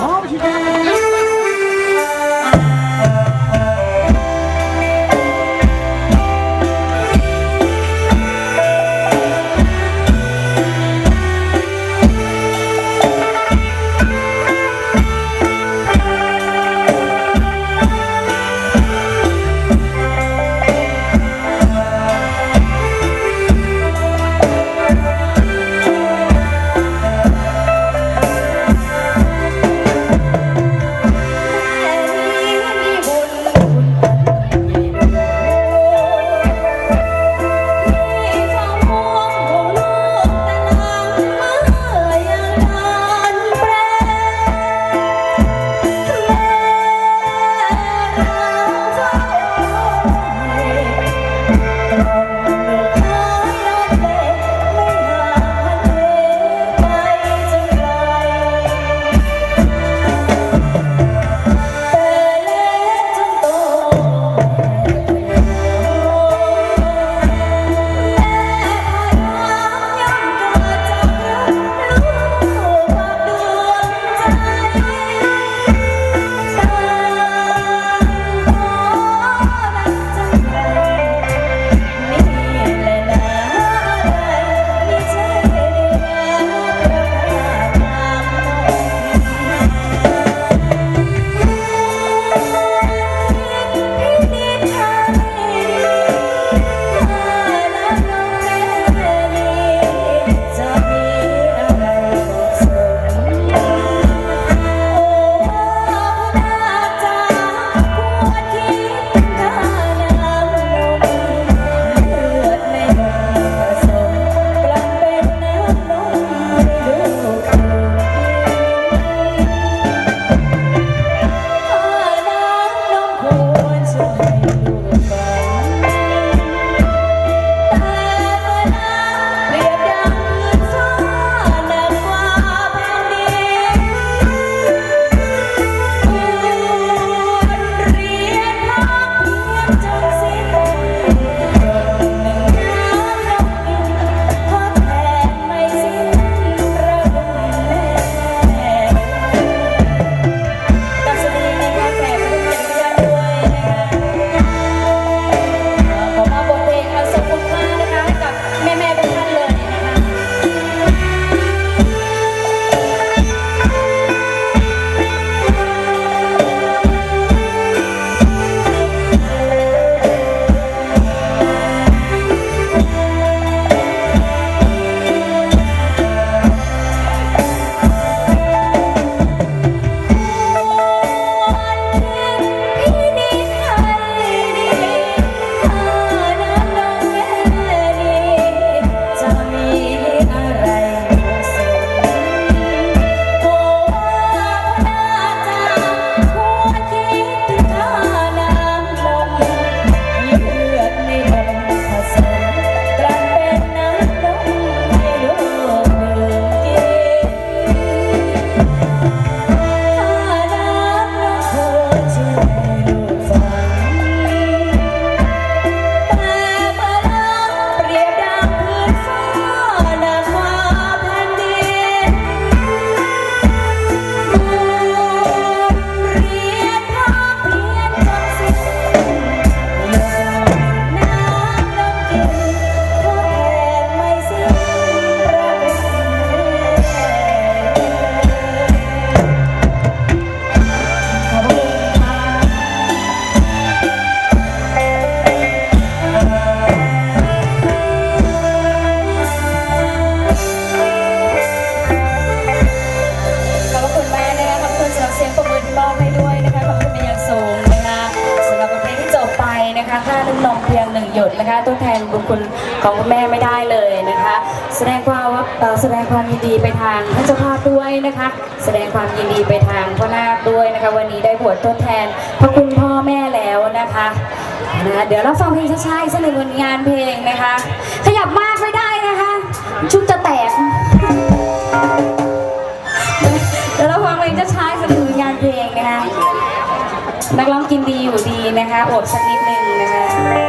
อ๋ งหยดนะคะตัวแทนบุญคุณของคุณแม่ไม่ได้เลยนะคะ แสดงความว่าแสดงความยินดีไปทางท่านเจ้าภาพด้วยนะคะ แสดงความยินดีไปทางพ่อนาคด้วยนะคะ วันนี้ได้บวชทดแทนพระคุณพ่อแม่แล้วนะคะนะเดี๋ยวเราฟังเพลงช้าๆอีกสักหนึ่งวันงานเพลงนะคะ ขยับมากไม่ได้นะคะ ชุดจะแตกเดี๋ยวเราฟังเพลงช้าๆอีกสักหนึ่งงานเพลงนะคะนักร้องกินดีอยู่ดีนะคะอดสักนิดนึงนะคะ